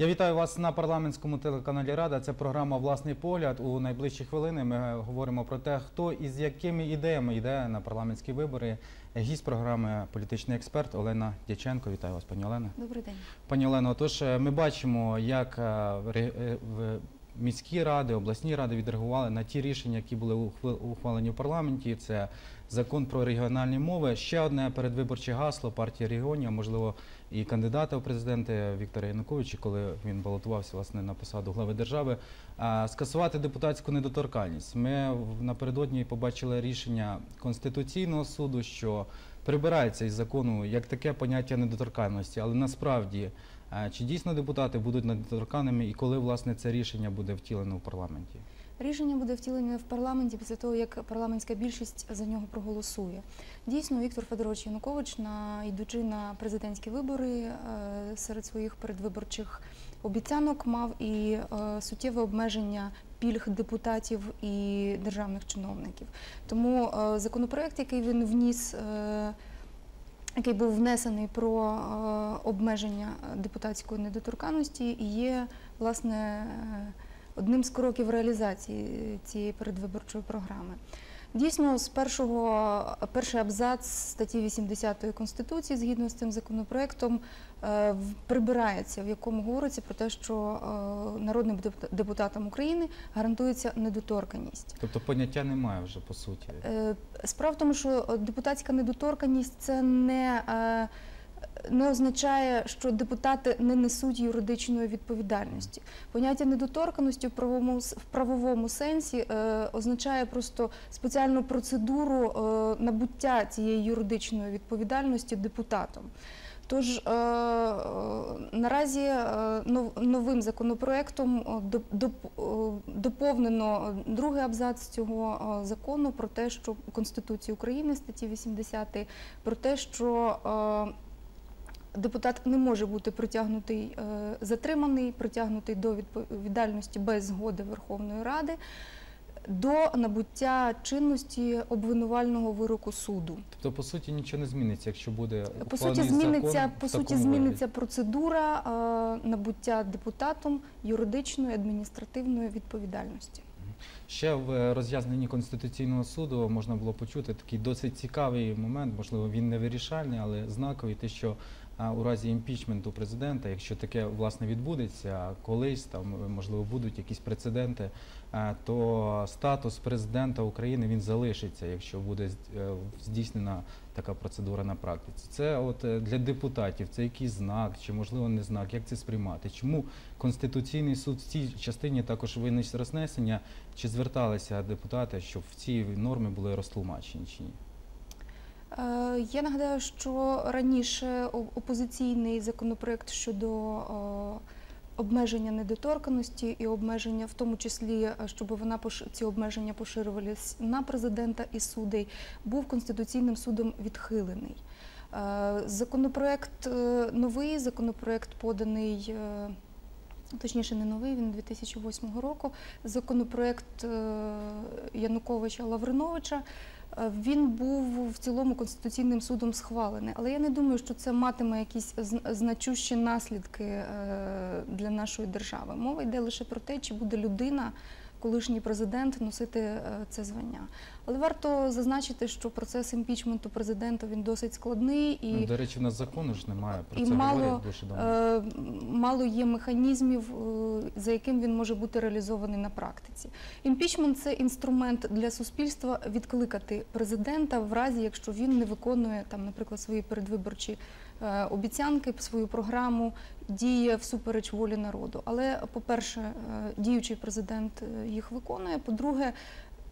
Я вітаю вас на парламентському телеканалі Рада. Це програма Власний погляд. У найближчі хвилини ми говоримо про те, хто і з якими ідеями йде на парламентські вибори. Гість програми політичний експерт Олена Дяченко. Вітаю вас, пані Олена. Добрий день. Пані Олено, тож е, ми бачимо, як е, е, міські ради, обласні ради відреагували на ті рішення, які були ухвал- ухвалені в парламенті. Це закон про регіональні мови. Ще одне передвиборче гасло партії регіонів, можливо, і кандидата в президенти Віктора Януковича, коли він балотувався власне на посаду глави держави, скасувати депутатську недоторканність. Ми напередодні побачили рішення Конституційного суду, що прибирається із закону як таке поняття недоторканності, але насправді чи дійсно депутати будуть недоторканними і коли власне це рішення буде втілено в парламенті? Рішення буде втілене в парламенті після того, як парламентська більшість за нього проголосує. Дійсно, Віктор Федорович Янукович, на йдучи на президентські вибори е, серед своїх передвиборчих обіцянок, мав і е, суттєве обмеження пільг депутатів і державних чиновників. Тому е, законопроект, який він вніс. Який був внесений про е, обмеження депутатської недоторканності, і є власне е, одним з кроків реалізації цієї передвиборчої програми. Дійсно, з першого перший абзац статті 80 Конституції, згідно з цим законопроектом, е, прибирається, в якому говориться про те, що е, народним депута- депутатам України гарантується недоторканність. Тобто поняття немає вже по суті. Е, Справа в тому, що депутатська недоторканність це не, не означає, що депутати не несуть юридичної відповідальності. Поняття недоторканості в правовому, в правовому сенсі е, означає просто спеціальну процедуру е, набуття цієї юридичної відповідальності депутатом. Тож е, е, наразі е, нов- новим законопроектом доп- доп- доповнено другий абзац цього закону про те, що Конституції України статті 80 про те, що Депутат не може бути притягнутий, е, затриманий, притягнутий до відповідальності без згоди Верховної Ради до набуття чинності обвинувального вироку суду. Тобто, по суті, нічого не зміниться, якщо буде По суті, зміниться закон по суті, зміниться вигляді. процедура е, набуття депутатом юридичної адміністративної відповідальності. Ще в роз'ясненні Конституційного суду можна було почути такий досить цікавий момент, можливо, він не вирішальний, але знаковий, те, що у разі імпічменту президента, якщо таке власне відбудеться, колись там можливо будуть якісь прецеденти, то статус президента України він залишиться, якщо буде е, здійснена така процедура на практиці. Це от е, для депутатів, це якийсь знак, чи можливо не знак, як це сприймати? Чому Конституційний суд в цій частині також виніс рознесення? Чи зверталися депутати, щоб в ці норми були розтлумачені чи ні? Е, Я нагадаю, що раніше опозиційний законопроект щодо обмеження недоторканості і обмеження, в тому числі, е, щоб вона ці обмеження поширювалися на президента і судей, був конституційним судом відхилений. Е, Законопроект новий, законопроект поданий. Точніше, не новий, він 2008 року. Законопроект Януковича Лавриновича. Е, Він був в цілому конституційним судом схвалений, але я не думаю, що це матиме якісь зн- значущі наслідки е, для нашої держави. Мова йде лише про те, чи буде людина, колишній президент, носити е, це звання. Але варто зазначити, що процес імпічменту президента він досить складний і Ну, до речі, в нас закону ж немає. Про і це мало, говорять дуже давно. е, мало є механізмів, е, за яким він може бути реалізований на практиці. Імпічмент це інструмент для суспільства відкликати президента в разі, якщо він не виконує там, наприклад, свої передвиборчі обіцянки, свою програму, діє всупереч волі народу. Але, по-перше, е, діючий президент е, їх виконує. По-друге,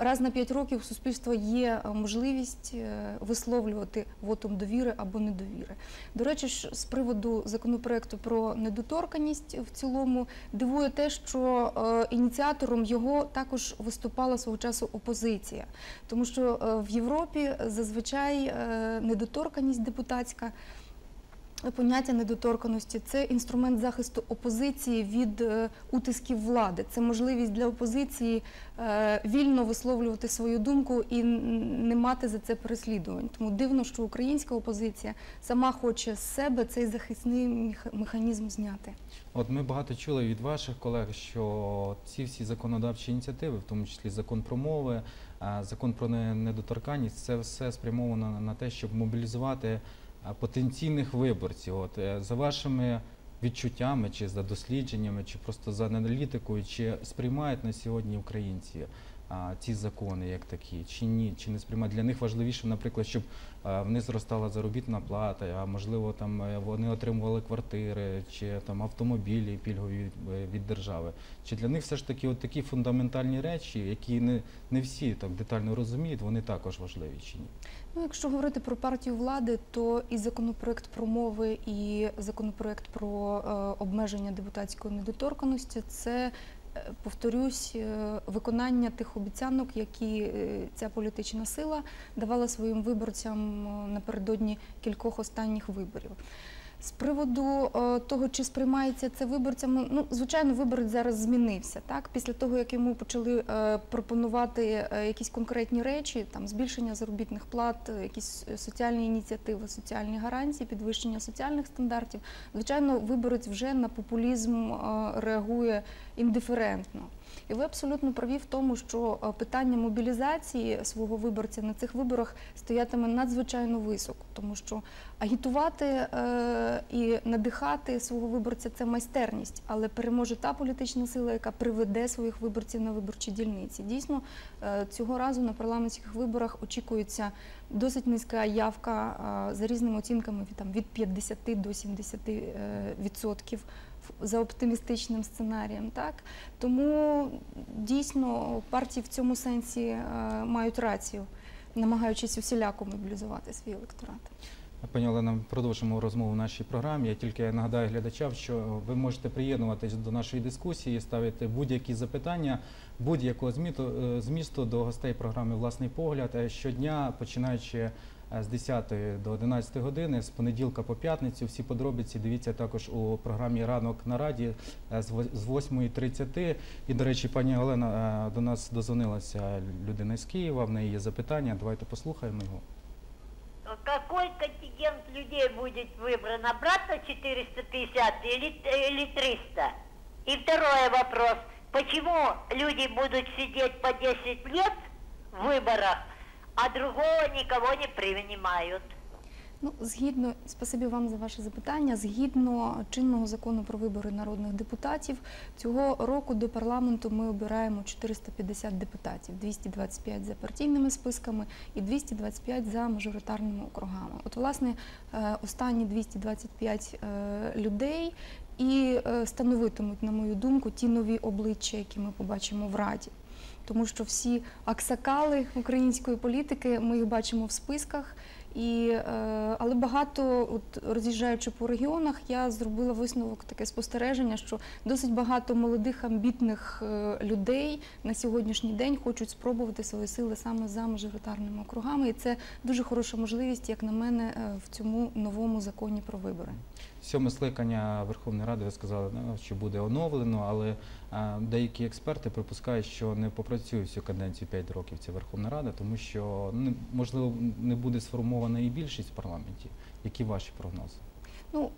Раз на п'ять років у суспільства є е, можливість е, висловлювати вотом довіри або недовіри. До речі, з приводу законопроекту про недоторканність в цілому дивує те, що е, ініціатором його також виступала свого часу опозиція, тому що е, в Європі зазвичай е, недоторканність депутатська Поняття недоторканості це інструмент захисту опозиції від е, утисків влади. Це можливість для опозиції е, вільно висловлювати свою думку і не мати за це переслідувань. Тому дивно, що українська опозиція сама хоче з себе цей захисний механізм зняти. От ми багато чули від ваших колег, що ці всі законодавчі ініціативи, в тому числі закон про мови, закон про недоторканність, це все спрямовано на- те, щоб мобілізувати потенційних виборців. От е, за вашими відчуттями, чи за дослідженнями, чи просто за аналітикою, чи сприймають на сьогодні українці а, ці закони як такі, чи ні, чи не сприймають. Для них важливіше, наприклад, щоб в них зростала заробітна плата, а можливо там е, вони отримували квартири чи там автомобілі пільгові від, е, від держави. Чи для них все ж таки от такі фундаментальні речі, які не, не всі так детально розуміють, вони також важливі чи ні? Ну, якщо говорити про партію влади, то і законопроект про мови, і законопроект про е, обмеження депутатської недоторканості це. Повторюсь, е, виконання тих обіцянок, які е, ця політична сила давала своїм виборцям е, напередодні кількох останніх виборів. З приводу е, того, чи сприймається це виборцями, ну звичайно, виборець зараз змінився. Так, після того як йому почали е, пропонувати е, якісь конкретні речі, там збільшення заробітних плат, якісь соціальні ініціативи, соціальні гарантії, підвищення соціальних стандартів. Звичайно, виборець вже на популізм реагує індиферентно. І ви абсолютно праві в тому, що е, питання мобілізації свого виборця на цих виборах стоятиме надзвичайно високо, тому що агітувати е, і надихати свого виборця це майстерність, але переможе та політична сила, яка приведе своїх виборців на виборчі дільниці. Дійсно, е, цього разу на парламентських виборах очікується досить низька явка за різними оцінками від від 50 до 70 е, відсотків за оптимістичним сценарієм. Так тому дійсно партії в цьому сенсі е, мають рацію, намагаючись усіляко мобілізувати свій електорат. Пані Олена, продовжимо розмову в нашій програмі. Я тільки нагадаю глядачам, що ви можете приєднуватись до нашої дискусії, ставити будь-які запитання будь-якого е, змісту до гостей програми Власний погляд Е, щодня, починаючи з 10 до 11 години, з понеділка по п'ятницю. Всі подробиці дивіться також у програмі Ранок на раді з вось- з 8.30. І, до речі, пані Олена, е, до нас дозвонилася людина з Києва. В неї є запитання. Давайте послухаємо його. Какой контингент людей будет выбран? Обратно 450 или, или 300? И второй вопрос. Почему люди будут сидеть по 10 лет в выборах, а другого никого не принимают? Ну, згідно, спасибі вам за ваше запитання. Згідно чинного закону про вибори народних депутатів, цього року до парламенту ми обираємо 450 депутатів, 225 за партійними списками і 225 за мажоритарними округами. От, власне, е, останні 225 е, людей і е, становитимуть, на мою думку, ті нові обличчя, які ми побачимо в Раді. Тому що всі аксакали української політики ми їх бачимо в списках. І, е, але багато, от роз'їжджаючи по регіонах, я зробила висновок таке спостереження, що досить багато молодих амбітних е, людей на сьогоднішній день хочуть спробувати свої сили саме за мажоритарними округами. І це дуже хороша можливість, як на мене, е, в цьому новому законі про вибори. Сьоме скликання Верховної Ради, ви сказали, що буде оновлено, але е, деякі експерти припускають, що не попрацює всю каденцію 5 років ця Верховна Рада, тому що ну, можливо не буде сформована і більшість в парламенті. Які ваші прогнози? Ну,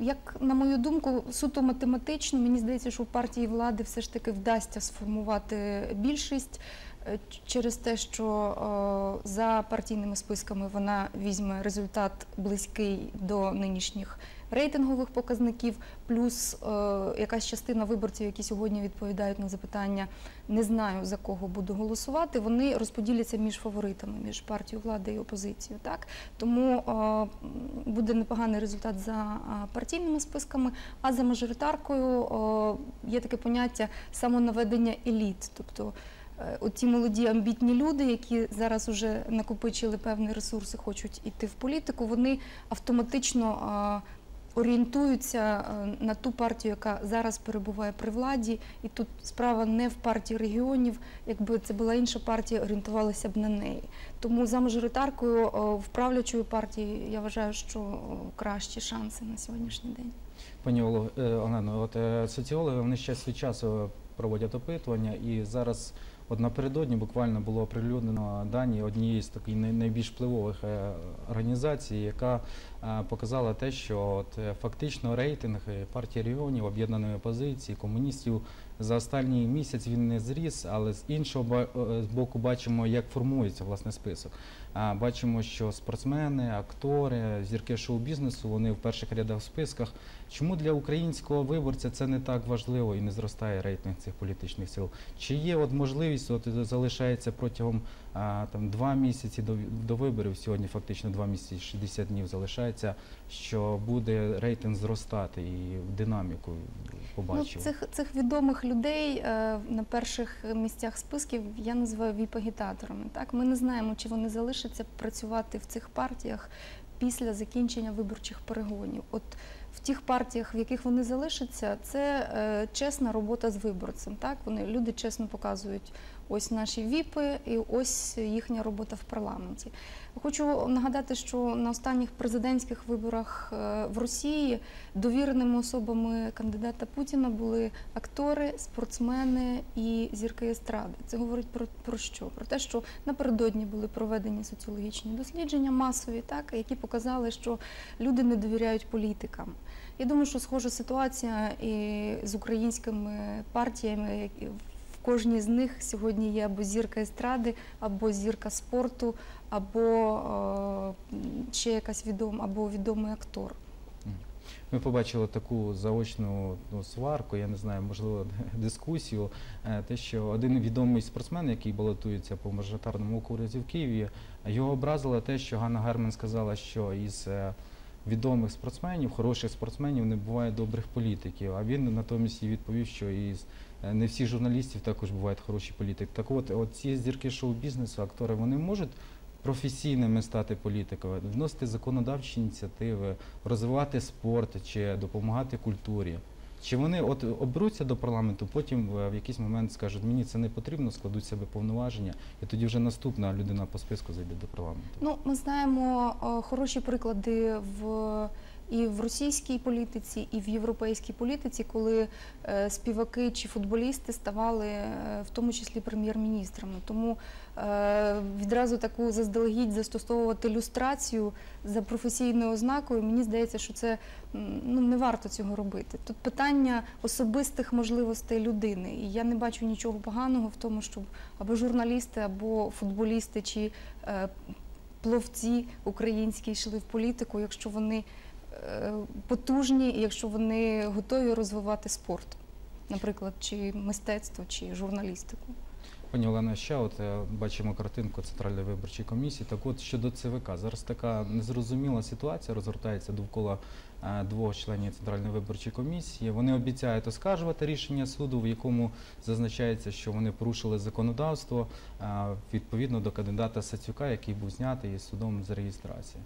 як на мою думку, суто математично, мені здається, що у партії влади все ж таки вдасться сформувати більшість через те, що е, за партійними списками вона візьме результат близький до нинішніх рейтингових показників, плюс е, якась частина виборців, які сьогодні відповідають на запитання, не знаю за кого буду голосувати. Вони розподіляться між фаворитами, між партією влади і опозицією. Тому е, буде непоганий результат за е, партійними списками. А за мажоритаркою е, є таке поняття самонаведення еліт, тобто. Е, Оті молоді амбітні люди, які зараз вже накопичили певні ресурси, хочуть іти в політику, вони автоматично орієнтуються е, на ту партію, яка зараз перебуває при владі, і тут справа не в партії регіонів. Якби це була інша партія, орієнтувалися б на неї. Тому за мажоритаркою е, в правлячої партії я вважаю, що кращі шанси на сьогоднішній день. Пані Олено, от соціологи вони ще свій час е, проводять опитування, і зараз от напередодні буквально було оприлюднено дані однієї з таких найбільш впливових е, організацій, яка е, показала те, що от е, фактично рейтинг партії регіонів, об'єднаної опозиції, комуністів за останній місяць він не зріс, але з іншого е, боку бачимо, як формується власне список. Бачимо, що спортсмени, актори, зірки шоу-бізнесу вони в перших рядах в списках. Чому для українського виборця це не так важливо і не зростає рейтинг цих політичних сил? Чи є от можливість, от залишається протягом а, там два місяці до, до виборів, сьогодні фактично два місяці, 60 днів залишається, що буде рейтинг зростати і динаміку побачимо? Ну, цих, цих відомих людей е, на перших місцях списків я називаю віп-агітаторами. Так? Ми не знаємо, чи вони залишаться працювати в цих партіях після закінчення виборчих перегонів. В тих партіях, в яких вони залишаться, це е, чесна робота з виборцем. Так? Вони, люди чесно показують ось наші віпи і ось їхня робота в парламенті. Хочу нагадати, що на останніх президентських виборах е, в Росії довіреними особами кандидата Путіна були актори, спортсмени і зірки естради. Це говорить про, про що? Про те, що напередодні були проведені соціологічні дослідження масові, так які показали, що люди не довіряють політикам. Я думаю, що схожа ситуація і з українськими партіями. В кожній з них сьогодні є або зірка естради, або зірка спорту, або е, ще якась відома, або відомий актор. Ми побачили таку заочну ну, сварку, я не знаю, можливо, дискусію. е, Те, що один відомий спортсмен, який балотується по мажоритарному окрузі в Києві, його образило те, що Ганна Герман сказала, що із е, відомих спортсменів, хороших спортсменів не буває добрих політиків. А він натомість і відповів, що із е, не всіх журналістів також бувають хороші політики. Так от, от ці зірки шоу-бізнесу, актори, вони можуть професійними стати політиками, вносити законодавчі ініціативи, розвивати спорт чи допомагати культурі. Чи вони от оберуться до парламенту, потім в в якийсь момент скажуть, мені це не потрібно, складуть себе повноваження, і тоді вже наступна людина по списку зайде до парламенту. Ну, ми знаємо е, хороші приклади в і в російській політиці, і в європейській політиці, коли е, співаки чи футболісти ставали е, в тому числі прем'єр-міністрами. Тому е, відразу таку заздалегідь застосовувати люстрацію за професійною ознакою. Мені здається, що це ну не варто цього робити. Тут питання особистих можливостей людини, і я не бачу нічого поганого в тому, щоб або журналісти, або футболісти чи пловці українські йшли в політику, якщо вони потужні, якщо вони готові розвивати спорт, наприклад, чи мистецтво, чи журналістику. Пані Олена, ще от е, бачимо картинку Центральної виборчої комісії. Так от щодо ЦВК, зараз така незрозуміла ситуація розгортається довкола е, двох членів Центральної виборчої комісії. Вони обіцяють оскаржувати рішення суду, в якому зазначається, що вони порушили законодавство е, відповідно до кандидата Сацюка, який був знятий із судом з реєстрації.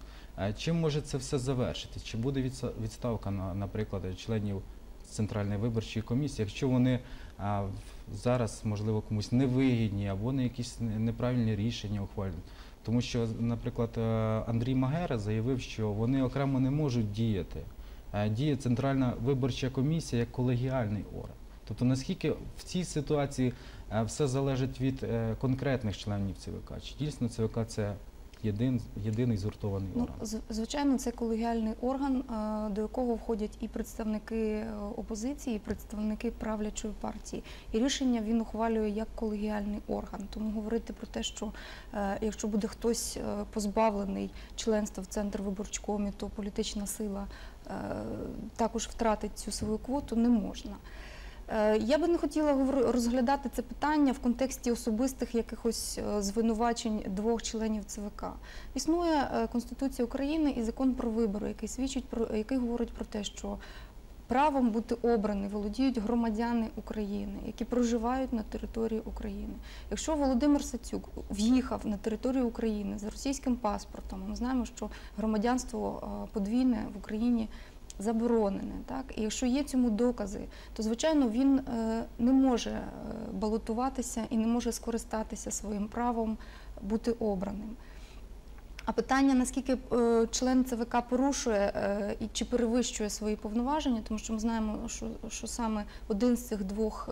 Чим може це все завершити? Чи буде відставка на, наприклад, членів Центральної виборчої комісії, якщо вони а, зараз, можливо, комусь невигідні або не якісь неправильні рішення ухвалюють. Тому що, наприклад, е, Андрій Магера заявив, що вони окремо не можуть діяти. Е, Діє Центральна виборча комісія як колегіальний орган. Тобто, наскільки в цій ситуації е, все залежить від конкретних членів ЦВК? Чи дійсно ЦВК це єдин, єдиний згуртований Ну, орган? з- звичайно, це колегіальний орган, е, до якого входять і представники е, опозиції, і представники правлячої партії. І рішення він ухвалює як колегіальний орган. Тому говорити про те, що е, якщо буде хтось позбавлений членства в центр виборчкомі, то політична сила також втратить цю свою квоту, не можна. Е, Я би не хотіла розглядати це питання в контексті особистих якихось е, звинувачень двох членів ЦВК. Існує е, Конституція України і закон про вибори, який свідчить про який говорить про те, що правом бути обрані володіють громадяни України, які проживають на території України. Якщо Володимир Сацюк в'їхав на територію України за російським паспортом, ми знаємо, що громадянство подвійне в Україні заборонене. Так? І якщо є цьому докази, то звичайно він е, не може е, балотуватися і не може скористатися своїм правом бути обраним. А питання, наскільки е, член ЦВК порушує чи перевищує свої повноваження, тому що ми знаємо, що, що саме один з цих двох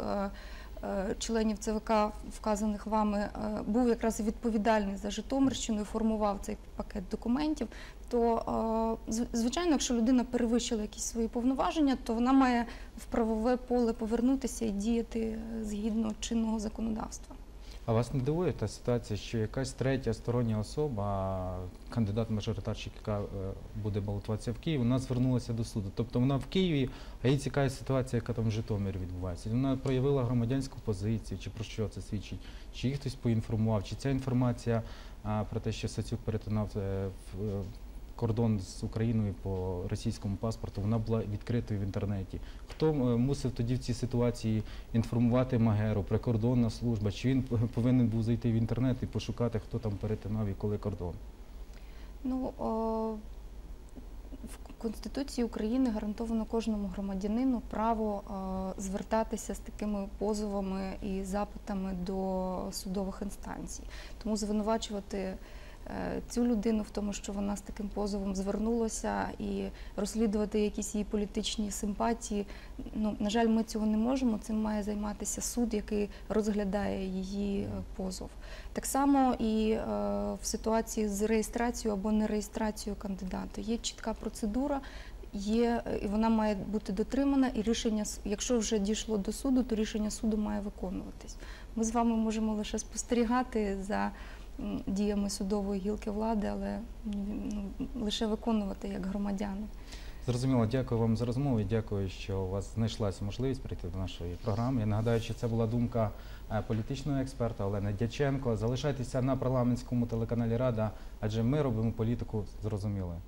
членів ЦВК, вказаних вами, був якраз відповідальний за Житомирщину і формував цей пакет документів, то звичайно, якщо людина перевищила якісь свої повноваження, то вона має в правове поле повернутися і діяти е, згідно чинного законодавства. А вас не дивує та ситуація, що якась третя стороння особа, кандидат-мажоритарщик, яка е, буде балотуватися в Києві, вона звернулася до суду. Тобто вона в Києві, а їй цікава ситуація, яка там в Житомирі відбувається. Вона проявила громадянську позицію, чи про що це свідчить, чи їх хтось поінформував, чи ця інформація про те, що Сацюк перетинав е, кордон з Україною по російському паспорту, вона була відкритою в інтернеті. Хто е, мусив тоді в цій ситуації інформувати Магеру, прикордонна служба, чи він повинен був зайти в інтернет і пошукати, хто там перетинав і коли кордон? Ну, о, в Конституції України гарантовано кожному громадянину право е, звертатися з такими позовами і запитами до судових інстанцій. Тому звинувачувати цю людину в тому, що вона з таким позовом звернулася, і розслідувати якісь її політичні симпатії. Ну, на жаль, ми цього не можемо. Цим має займатися суд, який розглядає її е, позов. Так само і е, в ситуації з реєстрацією або нереєстрацією кандидата є чітка процедура. Є е, і вона має бути дотримана, і рішення, якщо вже дійшло до суду, то рішення суду має виконуватись. Ми з вами можемо лише спостерігати за діями судової гілки влади, але ну, лише виконувати як громадяни. Зрозуміло, дякую вам за розмову і дякую, що у вас знайшлася можливість прийти до нашої програми. Я нагадаю, що це була думка е, політичного експерта Олени Дяченко. Залишайтеся на парламентському телеканалі Рада, адже ми робимо політику зрозумілою.